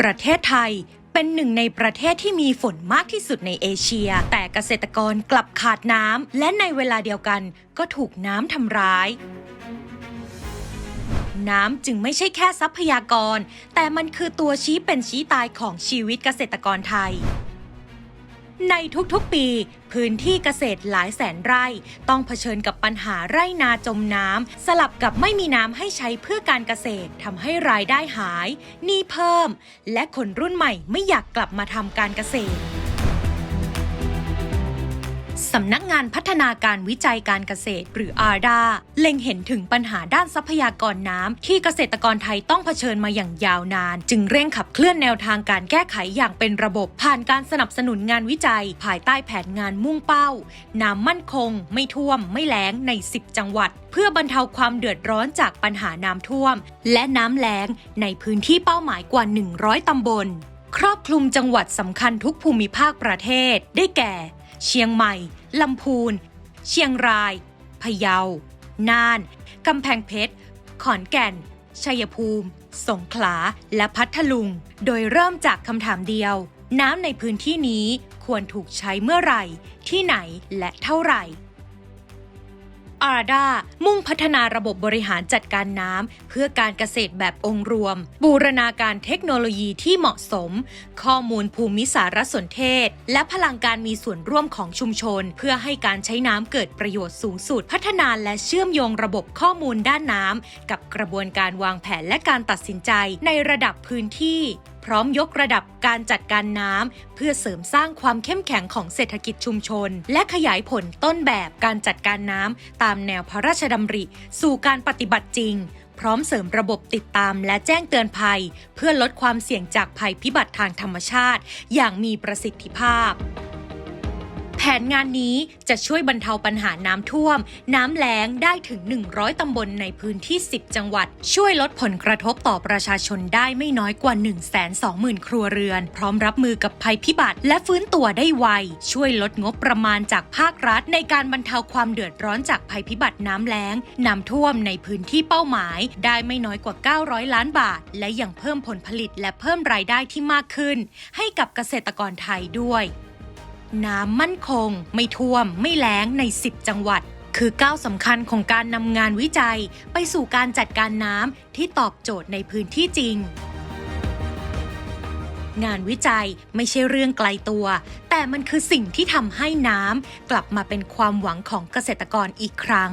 ประเทศไทยเป็นหนึ่งในประเทศที่มีฝนมากที่สุดในเอเชีย แต่เกษตรกรกลับขาดน้ำและในเวลาเดียวกันก็ถูกน้ำทำร้าย น้ำจึงไม่ใช่แค่ทรัพยากร แต่มันคือตัวชี้เป็นชี้ตายของชีวิตเกษตรกรไทย ในทุกๆ ปี พื้นที่เกษตรหลายแสนไร่ ต้องเผชิญกับปัญหาไร่นาจมน้ำสลับกับไม่มีน้ำให้ใช้เพื่อการเกษตรทำให้รายได้หายหนี้เพิ่ม และคนรุ่นใหม่ไม่อยากกลับมาทำการเกษตร สำนักงานพัฒนาการวิจัยการเกษตร หรือ ARDA เล็งเห็นถึงปัญหาด้านทรัพยากรน้ำที่เกษตรกรไทยต้องเผชิญมาอย่างยาวนาน จึงเร่งขับเคลื่อนแนวทางการแก้ไขอย่างเป็นระบบ ผ่านการสนับสนุนงานวิจัย ภายใต้แผนงานมุ่งเป้า น้ำมั่นคง ไม่ท่วม ไม่แล้งใน 10 จังหวัด เพื่อบรรเทาความเดือดร้อนจากปัญหาน้ำท่วม และน้ำแล้งในพื้นที่เป้าหมายกว่า 100ตำบล ครอบคลุมจังหวัดสำคัญทุกภูมิภาคประเทศ ได้แก่ เชียงใหม่ ลำพูน เชียงราย พะเยา น่าน กำแพงเพชร ขอนแก่น ชัยภูมิ สงขลา และพัทลุง โดยเริ่มจากคำถามเดียว น้ำในพื้นที่นี้ควรถูกใช้เมื่อไหร่ ที่ไหนและเท่าไหร่ อาราดามุ่งพัฒนาระบบบริหารจัดการน้ำเพื่อการเกษตรแบบองค์รวม บูรณาการเทคโนโลยีที่เหมาะสม ข้อมูลภูมิสารสนเทศ และพลังการมีส่วนร่วมของชุมชน เพื่อให้การใช้น้ำเกิดประโยชน์สูงสุด พัฒนาและเชื่อมโยงระบบข้อมูลด้านน้ำกับกระบวนการวางแผนและการตัดสินใจในระดับพื้นที่ พร้อมยกระดับการจัดการน้ำเพื่อเสริมสร้างความเข้มแข็งของเศรษฐกิจชุมชน และขยายผลต้นแบบการจัดการน้ำตามแนวพระราชดำริ สู่การปฏิบัติจริง พร้อมเสริมระบบติดตามและแจ้งเตือนภัย เพื่อลดความเสี่ยงจากภัยพิบัติทางธรรมชาติ อย่างมีประสิทธิภาพ ผนงานนี้จะช่วยบรรเทาปัญหาน้ำท่วม น้ำแล้งได้ถึง 100 ตำบลในพื้นที่ 10 จังหวัด ช่วยลดผลกระทบต่อประชาชนได้ไม่น้อยกว่า 120,000 ครัวเรือน พร้อมรับมือกับภัยพิบัติ และฟื้นตัวได้ไว ช่วยลดงบประมาณจากภาครัฐ ในการบรรเทาความเดือดร้อนจากภัยพิบัติน้ำแล้ง น้ำท่วมในพื้นที่เป้าหมาย ได้ไม่น้อยกว่า 900 ล้านบาท และยังเพิ่มผลผลิตและเพิ่มรายได้ที่มากขึ้น ให้กับเกษตรกรไทยด้วย น้ำมั่นคง ไม่ท่วม ไม่แล้งใน 10 จังหวัด คือก้าวสำคัญของการนำงานวิจัย ไปสู่การจัดการน้ำที่ตอบโจทย์ในพื้นที่จริง งานวิจัยไม่ใช่เรื่องไกลตัว แต่มันคือสิ่งที่ทำให้น้ำกลับมาเป็นความหวังของเกษตรกรอีกครั้ง